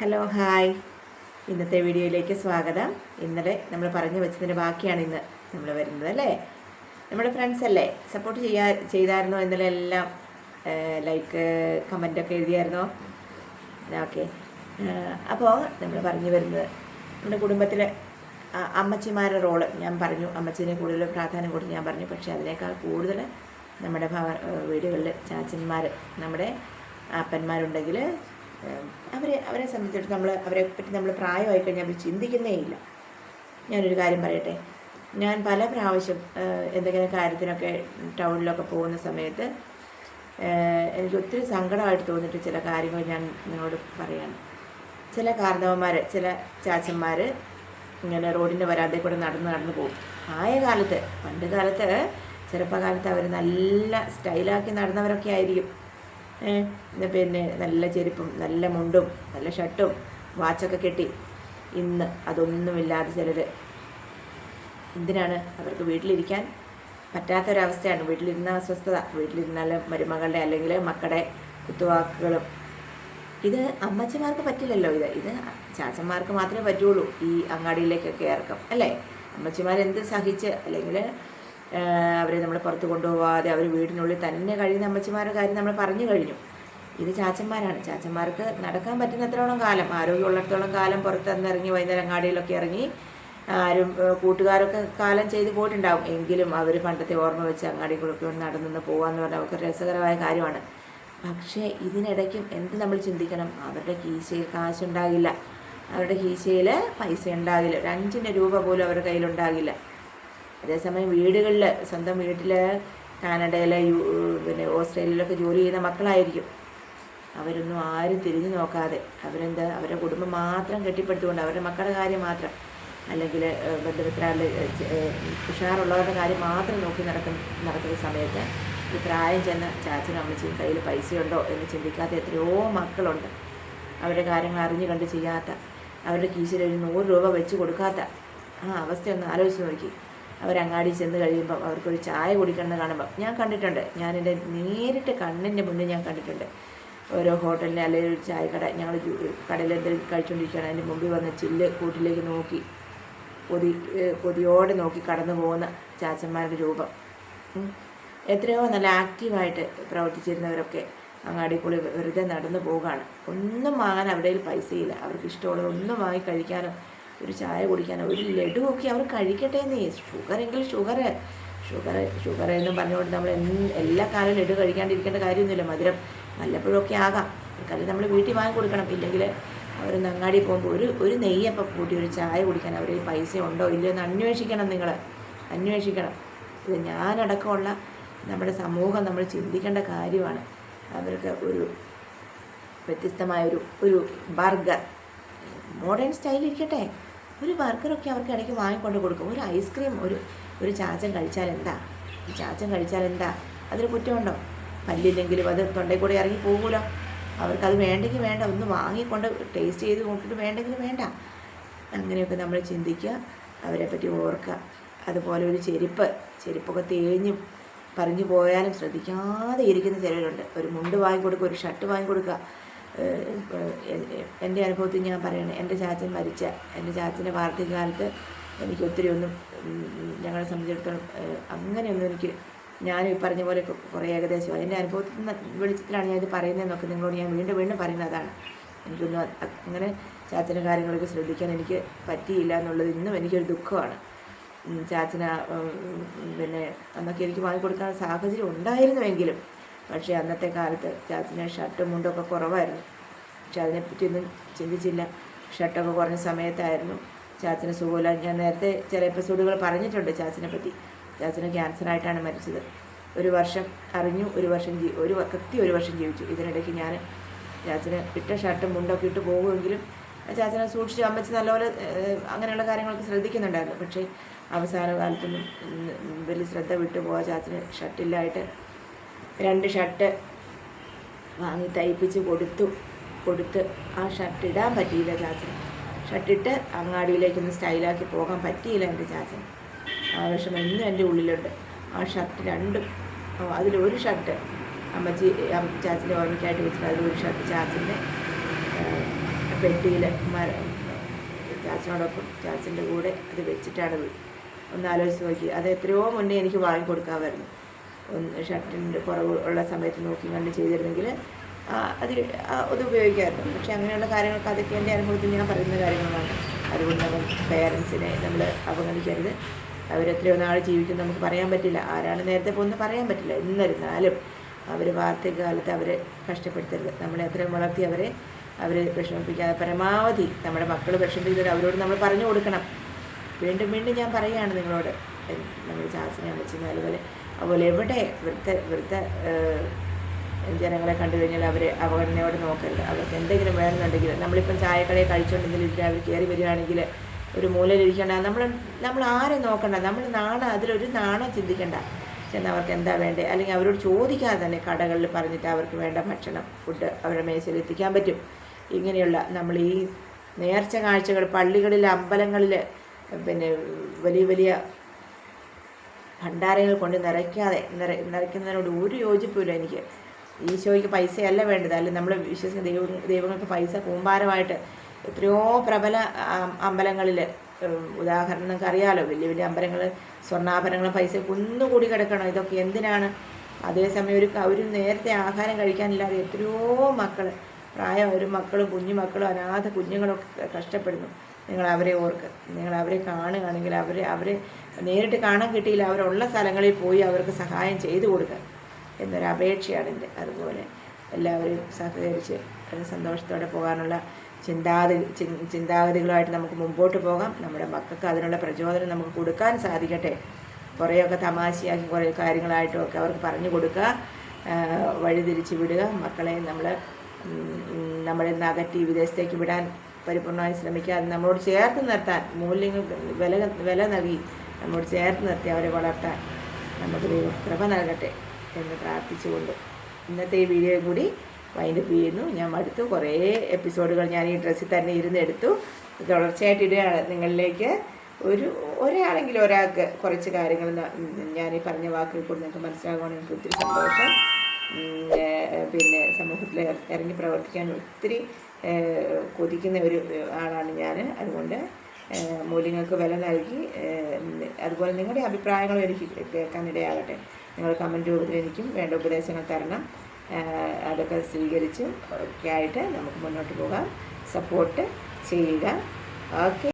Hello hi ഇന്നത്തെ വീഡിയോയിലേക്ക് സ്വാഗതം. ഇന്നലെ നമ്മൾ പറഞ്ഞു വെച്ചതിന്റെ ബാക്കിയാണ് ഇന്ന് നമ്മൾ വരുന്നത് അല്ലേ? നമ്മുടെ ഫ്രണ്ട്സ് അല്ലേ? സപ്പോർട്ട് ചെയ്യാ ചെയ്തായിരുന്നോ ഇന്നലെ എല്ലാം? ലൈക്ക് കമന്റൊക്കെ എഴുതിയായിരുന്നോ? ഓക്കെ അപ്പോൾ നമ്മൾ പറഞ്ഞു വരുന്നത് നമ്മുടെ കുടുംബത്തിലെ അമ്മച്ചിമാരുടെ റോൾ ഞാൻ പറഞ്ഞു അമ്മച്ചിനെ കൂടുതൽ പ്രാധാന്യം കൊടുത്ത് ഞാൻ പറഞ്ഞു. പക്ഷേ അതിനേക്കാൾ കൂടുതൽ നമ്മുടെ വീടുകളിൽ ചാച്ചന്മാർ നമ്മുടെ അപ്പന്മാരുണ്ടെങ്കിൽ അവരെ അവരെ സംബന്ധിച്ചിടത്തോളം നമ്മൾ അവരെ പറ്റി നമ്മൾ പ്രായമായി കഴിഞ്ഞാൽ അവർ ചിന്തിക്കുന്നേ ഇല്ല. ഞാനൊരു കാര്യം പറയട്ടെ. ഞാൻ പല പ്രാവശ്യം എന്തെങ്കിലും കാര്യത്തിനൊക്കെ ടൗണിലൊക്കെ പോകുന്ന സമയത്ത് എനിക്ക് ഒത്തിരി സങ്കടമായിട്ട് തോന്നിയിട്ട് ചില കാര്യങ്ങൾ ഞാൻ നിങ്ങളോട് പറയാണ്. ചില കാരണവന്മാർ ചില ചാച്ചന്മാർ ഇങ്ങനെ റോഡിന്റെ വരാതെ കൂടെ നടന്ന് നടന്ന് പോകും. ആയ കാലത്ത് പണ്ട് കാലത്ത് ചെറുപ്പകാലത്ത് അവർ നല്ല സ്റ്റൈലാക്കി നടന്നവരൊക്കെ ആയിരിക്കും. പിന്നെ നല്ല ചെരുപ്പും നല്ല മുണ്ടും നല്ല ഷർട്ടും വാച്ചൊക്കെ കെട്ടി. ഇന്ന് അതൊന്നുമില്ലാതെ ചിലർ എന്തിനാണ് അവർക്ക് വീട്ടിലിരിക്കാൻ പറ്റാത്തൊരവസ്ഥയാണ്. വീട്ടിലിരുന്ന അസ്വസ്ഥത വീട്ടിലിരുന്നാൽ മരുമകളുടെ അല്ലെങ്കിൽ മക്കളുടെ കുത്തുവാക്കുകളും. ഇത് അമ്മച്ചിമാർക്ക് പറ്റില്ലല്ലോ ഇത്. ഇത് ചാച്ചന്മാർക്ക് മാത്രമേ പറ്റുള്ളൂ ഈ അങ്ങാടിയിലേക്കൊക്കെ ഇറക്കം അല്ലേ? അമ്മച്ചിമാർ എന്ത് സഹിച്ച് അല്ലെങ്കിൽ അവരെ നമ്മൾ പുറത്ത് കൊണ്ടുപോകാതെ അവർ വീടിനുള്ളിൽ തന്നെ കഴിയുന്ന അമ്മച്ചിമാരുടെ കാര്യം നമ്മൾ പറഞ്ഞു കഴിഞ്ഞു. ഇത് ചാച്ചന്മാരാണ്. ചാച്ചന്മാർക്ക് നടക്കാൻ പറ്റുന്നത്രയോളം കാലം ആരോഗ്യമുള്ളിടത്തോളം കാലം പുറത്തിറങ്ങി വൈകുന്നേരം അങ്ങാടിയിലൊക്കെ ഇറങ്ങി ആരും കൂട്ടുകാരൊക്കെ കാലം ചെയ്ത് പോയിട്ടുണ്ടാവും. എങ്കിലും അവർ പണ്ടത്തെ ഓർമ്മ വെച്ച് അങ്ങാടികളൊക്കെ നടന്നു പോകാമെന്ന് പറഞ്ഞാൽ അവർക്ക് രസകരമായ കാര്യമാണ്. പക്ഷേ ഇതിനിടയ്ക്കും എന്ത് നമ്മൾ ചിന്തിക്കണം? അവരുടെ കീശയിൽ കാശുണ്ടാകില്ല. അവരുടെ കീശയിൽ പൈസ ഉണ്ടാകില്ല ഒരു അഞ്ചിന്റെ രൂപ പോലും അവരുടെ കയ്യിലുണ്ടാകില്ല. അതേസമയം വീടുകളിൽ സ്വന്തം വീട്ടിൽ കാനഡയിൽ യു പിന്നെ ഓസ്ട്രേലിയയിലൊക്കെ ജോലി ചെയ്യുന്ന മക്കളായിരിക്കും. അവരൊന്നും ആരും തിരിഞ്ഞു നോക്കാതെ അവരെന്ത് അവരുടെ കുടുംബം മാത്രം കെട്ടിപ്പടുത്തുകൊണ്ട് അവരുടെ മക്കളുടെ കാര്യം മാത്രം അല്ലെങ്കിൽ ബന്ധുമിത്രാളുടെ ഉഷാറുള്ളവരുടെ കാര്യം മാത്രം നോക്കി നടക്കുന്ന നടക്കുന്ന സമയത്ത് ഈ പ്രായം ചെന്ന ചാച്ചനും അമ്മച്ചിയും കയ്യിൽ പൈസയുണ്ടോ എന്ന് ചിന്തിക്കാത്ത എത്രയോ മക്കളുണ്ട്. അവരുടെ കാര്യങ്ങൾ അറിഞ്ഞു കണ്ട് ചെയ്യാത്ത അവരുടെ കീശയിൽ ഒരു നൂറ് രൂപ വെച്ച് കൊടുക്കാത്ത ആ അവസ്ഥയൊന്ന് ആലോചിച്ച് നോക്കി. അവരങ്ങാടി ചെന്ന് കഴിയുമ്പം അവർക്കൊരു ചായ കുടിക്കണമെന്ന് കാണുമ്പം ഞാൻ കണ്ടിട്ടുണ്ട്. ഞാനെന്റെ നേരിട്ട് കണ്ണിന്റെ മുന്നിൽ ഞാൻ കണ്ടിട്ടുണ്ട്. ഓരോ ഹോട്ടലിനെ അല്ലെങ്കിൽ ഒരു ചായക്കട ഞങ്ങൾ കടയിൽ എന്തെങ്കിലും കഴിച്ചുകൊണ്ടിരിക്കുകയാണ്. അതിന്റെ മുമ്പിൽ വന്ന് ചില്ല് കൂട്ടിലേക്ക് നോക്കി കൊതി പൊതിയോടെ നോക്കി കടന്നു പോകുന്ന ചാച്ചന്മാരുടെ രൂപം. എത്രയോ നല്ല ആക്റ്റീവായിട്ട് പ്രവർത്തിച്ചിരുന്നവരൊക്കെ അങ്ങാടി കൂടി വെറുതെ നടന്നു പോവുകയാണ്. ഒന്നും വാങ്ങാൻ അവരുടെ കയ്യിൽ പൈസയില്ല. അവർക്ക് ഇഷ്ടമുള്ളത് ഒന്നും വാങ്ങി കഴിക്കാനോ ഒരു ചായ കുടിക്കാനോ ഒരു ലഡുവൊക്കെ അവർ കഴിക്കട്ടെ എന്നേ. ഷുഗർ എങ്കിൽ ഷുഗർ ഷുഗർ ഷുഗർ എന്നും പറഞ്ഞുകൊണ്ട് നമ്മൾ എല്ലാ കാലവും ലഡു കഴിക്കാണ്ടിരിക്കേണ്ട കാര്യമൊന്നുമില്ല. മധുരം വല്ലപ്പോഴൊക്കെ ആകാം. അവർക്കത് നമ്മൾ വീട്ടിൽ വാങ്ങി കൊടുക്കണം. ഇല്ലെങ്കിൽ അവരൊന്ന് അങ്ങാടി പോകുമ്പോൾ ഒരു ഒരു നെയ്യപ്പം കൂട്ടി ഒരു ചായ കുടിക്കാൻ അവർ പൈസ ഉണ്ടോ ഇല്ലയോ എന്ന് അന്വേഷിക്കണം നിങ്ങൾ. അന്വേഷിക്കണം. ഇത് ഞാനടക്കമുള്ള നമ്മുടെ സമൂഹം നമ്മൾ ചിന്തിക്കേണ്ട കാര്യമാണ്. അവർക്ക് ഒരു വ്യത്യസ്തമായ ഒരു ഒരു ബർഗർ. മോഡേൺ സ്റ്റൈലിരിക്കട്ടെ ഒരു ബർഗറൊക്കെ അവർക്ക് ഇടയ്ക്ക് വാങ്ങിക്കൊണ്ട് കൊടുക്കും. ഒരു ഐസ്ക്രീം ഒരു ഒരു ചാച്ചൻ കഴിച്ചാൽ എന്താ? ചാച്ചൻ കഴിച്ചാൽ എന്താ? കുറ്റമുണ്ടോ? പല്ലില്ലെങ്കിലും അത് തൊണ്ടയിൽ കൂടെ ഇറങ്ങി പോകുമല്ലോ. അവർക്കത് വേണ്ടെങ്കിൽ വേണ്ട. ഒന്ന് വാങ്ങിക്കൊണ്ട് ടേസ്റ്റ് ചെയ്ത് നോക്കിയിട്ട് വേണ്ടെങ്കിൽ വേണ്ട. അങ്ങനെയൊക്കെ നമ്മൾ ചിന്തിക്കുക അവരെ പറ്റി ഓർക്കുക. അതുപോലെ ഒരു ചെരുപ്പ് ചെരുപ്പൊക്കെ തേഞ്ഞ് പറഞ്ഞു പോയാലും ശ്രദ്ധിക്കാതെ ഇരിക്കുന്ന ചിലരുണ്ട്. ഒരു മുണ്ട് വാങ്ങിക്കൊടുക്കുക ഒരു ഷർട്ട് വാങ്ങിക്കൊടുക്കുക. എന്റെ അനുഭവത്തിൽ ഞാൻ പറയണേ എന്റെ ചാച്ചൻ മരിച്ച എന്റെ ചാച്ചന്റെ വാർദ്ധക്യകാലത്ത് എനിക്ക് ഒത്തിരി ഒന്നും ഞങ്ങളെ സംബന്ധിച്ചിടത്തോളം അങ്ങനെയൊന്നും എനിക്ക് ഞാൻ ഈ പറഞ്ഞ പോലെ കുറേ ഏകദേശം എന്റെ അനുഭവത്തിൽ വെളിച്ചത്തിലാണ് ഞാൻ ഇത് പറയുന്നതെന്നൊക്കെ നിങ്ങളോട് ഞാൻ വീണ്ടും വീണ്ടും പറയുന്നതാണ്. എനിക്കൊന്നും അങ്ങനെ ചാച്ചന്റെ കാര്യങ്ങളൊക്കെ ശ്രദ്ധിക്കാൻ എനിക്ക് പറ്റിയില്ല എന്നുള്ളത് ഇന്നും എനിക്കൊരു ദുഃഖമാണ്. ചാച്ചന പിന്നെ അന്നൊക്കെ എനിക്ക് വാങ്ങിക്കൊടുക്കാൻ സാഹചര്യം ഉണ്ടായിരുന്നുവെങ്കിലും പക്ഷേ അന്നത്തെ കാലത്ത് ജാസിന് ഷർട്ടും മുണ്ടൊക്കെ കുറവായിരുന്നു. പക്ഷെ അതിനെപ്പറ്റിയൊന്നും ചിന്തിച്ചില്ല. ഷർട്ടൊക്കെ കുറഞ്ഞ സമയത്തായിരുന്നു ചാച്ചന് സുഖമില്ല. ഞാൻ നേരത്തെ ചില എപ്പിസോഡുകൾ പറഞ്ഞിട്ടുണ്ട് ചാച്ചനെ പറ്റി. ചാച്ചന് ക്യാൻസറായിട്ടാണ് മരിച്ചത്. ഒരു വർഷം അറിഞ്ഞു ഒരു വർഷം ജീ ഒരു കൃത്യ ഒരു വർഷം ജീവിച്ചു. ഇതിനിടയ്ക്ക് ഞാൻ ചാച്ചന് ഇട്ട ഷർട്ടും മുണ്ടൊക്കെ ഇട്ട് പോകുമെങ്കിലും ചാച്ചനെ സൂക്ഷിച്ച്. അമ്മച്ച് നല്ലപോലെ അങ്ങനെയുള്ള കാര്യങ്ങളൊക്കെ ശ്രദ്ധിക്കുന്നുണ്ടായിരുന്നു. പക്ഷേ അവസാന കാലത്തൊന്നും വലിയ ശ്രദ്ധ വിട്ടു പോകാൻ ചാച്ചന് ഷർട്ടില്ലായിട്ട്. രണ്ട് ഷർട്ട് വാങ്ങി തയ്പ്പിച്ച് കൊടുത്തു. കൊടുത്ത് ആ ഷർട്ട് ഇടാൻ പറ്റിയില്ല ചാച്ചന്. ഷർട്ടിട്ട് അങ്ങാടിയിലേക്കൊന്ന് സ്റ്റൈലാക്കി പോകാൻ പറ്റിയില്ല എന്റെ ചാച്ചന്. ആ വിഷമം ഇന്നും എന്റെ ഉള്ളിലുണ്ട്. ആ ഷർട്ട് രണ്ടും അതിലൊരു ഷർട്ട് അമ്മച്ചി ചാച്ചന്റെ ഓർമ്മയ്ക്കായിട്ട് വെച്ചിട്ട് അതിലൊരു ഷർട്ട് ചാച്ചന്റെ പെട്ടിയിൽ മര ചാച്ചനോടൊപ്പം ചാച്ചന്റെ കൂടെ അത് വെച്ചിട്ടാണ് ഒന്ന് ആലോചിച്ച് നോക്കി. അത് എത്രയോ മുന്നേ എനിക്ക് വാങ്ങിക്കൊടുക്കാമായിരുന്നു. ഒന്ന് ഷർട്ടിന്റെ കുറവ് ഉള്ള സമയത്ത് നോക്കി കണ്ട് ചെയ്തിരുന്നെങ്കിൽ അത് അത് ഉപയോഗിക്കാമായിരുന്നു. പക്ഷെ അങ്ങനെയുള്ള കാര്യങ്ങൾക്ക് അതൊക്കെ എന്റെ അനുഭവത്തിൽ ഞാൻ പറയുന്ന കാര്യങ്ങളാണ്. അതുകൊണ്ട് നമ്മൾ പേരൻസിനെ നമ്മൾ അവഗണിക്കരുത്. അവരെത്രയോ നാൾ ജീവിക്കും നമുക്ക് പറയാൻ പറ്റില്ല. ആരാണ് നേരത്തെ പോകുന്നത് പറയാൻ പറ്റില്ല. എന്നിരുന്നാലും അവർ വാർദ്ധക്യകാലത്ത് അവരെ കഷ്ടപ്പെടുത്തരുത്. നമ്മളെ അത്രയും വളർത്തി അവരെ അവർ വിഷമിപ്പിക്കാതെ പരമാവധി നമ്മുടെ മക്കൾ വിഷമിപ്പിക്കുന്നത് അവരോട് നമ്മൾ പറഞ്ഞു കൊടുക്കണം. വീണ്ടും വീണ്ടും ഞാൻ പറയുകയാണ് നിങ്ങളോട്. നമ്മൾ ചാസിനെ അമ്മച്ചിന്ന് അതുപോലെ അതുപോലെ എവിടെ വൃദ്ധ വൃദ്ധ ജനങ്ങളെ കണ്ടു കഴിഞ്ഞാൽ അവരെ അവഗണനയോടെ നോക്കരുത്. അവർക്ക് എന്തെങ്കിലും വേണമെന്നുണ്ടെങ്കിൽ നമ്മളിപ്പം ചായക്കടയിൽ കഴിച്ചുകൊണ്ടെന്നിരിക്കുക അവർ കയറി വരികയാണെങ്കിൽ ഒരു മൂലയിലിരിക്കേണ്ട. നമ്മൾ നമ്മൾ ആരെ നോക്കണ്ട? നമ്മൾ നാണം അതിലൊരു നാണം ചിന്തിക്കേണ്ട. ചെന്ന് അവർക്ക് എന്താ വേണ്ടേ? അല്ലെങ്കിൽ അവരോട് ചോദിക്കാതെ തന്നെ കടകളിൽ പറഞ്ഞിട്ട് അവർക്ക് വേണ്ട ഭക്ഷണം ഫുഡ് അവരുടെ മേശയിൽ എത്തിക്കാൻ പറ്റും. ഇങ്ങനെയുള്ള നമ്മൾ ഈ നേർച്ച കാഴ്ചകൾ പള്ളികളിൽ അമ്പലങ്ങളിൽ പിന്നെ വലിയ വലിയ ഭണ്ഡാരങ്ങൾ കൊണ്ട് നിറയ്ക്കാതെ നിറ നിറയ്ക്കുന്നതിനോട് ഒരു യോജിപ്പില്ല എനിക്ക്. ഈശോയ്ക്ക് പൈസയല്ല വേണ്ടത്. അല്ലെങ്കിൽ നമ്മൾ വിശ്വസിക്കുന്ന ദൈവ ദൈവങ്ങൾക്ക് പൈസ കൂമ്പാരമായിട്ട് എത്രയോ പ്രബല അമ്പലങ്ങളിൽ ഉദാഹരണം നിങ്ങൾക്ക് അറിയാമല്ലോ വലിയ വലിയ അമ്പലങ്ങൾ സ്വർണാഭരണങ്ങൾ പൈസ കുന്നുകൂടി കിടക്കണം? ഇതൊക്കെ എന്തിനാണ്? അതേസമയം ഒരു ഒരു നേരത്തെ ആഹാരം കഴിക്കാനില്ലാതെ എത്രയോ മക്കൾ പ്രായം ഒരു മക്കളും കുഞ്ഞു മക്കളും അനാഥ കുഞ്ഞുങ്ങളൊക്കെ കഷ്ടപ്പെടുന്നു. നിങ്ങൾ അവരെ ഓർക്ക്. നിങ്ങൾ അവരെ കാണുകയാണെങ്കിൽ അവരെ അവരെ നേരിട്ട് കാണാൻ കിട്ടിയില്ല. അവരുള്ള സ്ഥലങ്ങളിൽ പോയി അവർക്ക് സഹായം ചെയ്തു കൊടുക്കുക. എന്നൊരു അപേക്ഷയാണ് എന്റെ. അതുപോലെ എല്ലാവരും സഹകരിച്ച് സന്തോഷത്തോടെ പോകാനുള്ള ചിന്താഗതി ചിൻ- ചിന്താഗതികളുമായിട്ട് നമുക്ക് മുമ്പോട്ട് പോകാം. നമ്മുടെ മക്കൾക്ക് അതിനുള്ള പ്രചോദനം നമുക്ക് കൊടുക്കാൻ സാധിക്കട്ടെ. കുറേയൊക്കെ തമാശയാക്കി കുറേ കാര്യങ്ങളായിട്ടും ഒക്കെ അവർക്ക് പറഞ്ഞു കൊടുക്കുക. വഴിതിരിച്ച് വിടുക. മക്കളെ നമ്മൾ നമ്മളിൽ നിന്ന് അകറ്റി വിദേശത്തേക്ക് വിടാൻ പരിപൂർണമായി ശ്രമിക്കാതെ നമ്മളോട് ചേർത്ത് നിർത്താൻ മൂല്യങ്ങൾ വില വില നൽകി നമ്മോട് ചേർത്ത് നിർത്തി അവരെ വളർത്താൻ നമുക്ക് ദൈവം കൃപ നൽകട്ടെ എന്ന് പ്രാർത്ഥിച്ചുകൊണ്ട് ഇന്നത്തെ ഈ വീഡിയോ കൂടി വൈൻഡ് അപ്പ് ചെയ്യുന്നു. ഞാൻ അടുത്തു കുറേ എപ്പിസോഡുകൾ ഞാൻ ഈ ഡ്രസ്സിൽ തന്നെ ഇരുന്ന് എടുത്തു. തുടർച്ചയായിട്ട് ഇടുകയാണ്. നിങ്ങളിലേക്ക് ഒരു ഒരാളെങ്കിലും ഒരാൾക്ക് കുറച്ച് കാര്യങ്ങൾ ഞാൻ ഈ പറഞ്ഞ വാക്കുകൾ കൂടി നിങ്ങൾക്ക് മനസ്സിലാകുകയാണെങ്കിൽ എനിക്ക് ഒത്തിരി സന്തോഷം. പിന്നെ സമൂഹത്തിൽ ഇറങ്ങി പ്രവർത്തിക്കാൻ ഒത്തിരി കൊതിക്കുന്ന ഒരു ആളാണ് ഞാൻ അതുകൊണ്ട് മൂല്യങ്ങൾക്ക് വില നൽകി അതുപോലെ നിങ്ങളുടെ അഭിപ്രായങ്ങളും എനിക്ക് കേൾക്കാനിടയാകട്ടെ. നിങ്ങൾ കമന്റ് രൂപത്തിൽ എനിക്കും വേണ്ട ഉപദേശങ്ങൾ തരണം. അതൊക്കെ സ്വീകരിച്ചും ഒക്കെ ആയിട്ട് നമുക്ക് മുന്നോട്ട് പോകാം. സപ്പോർട്ട് ചെയ്യുക. ഓക്കെ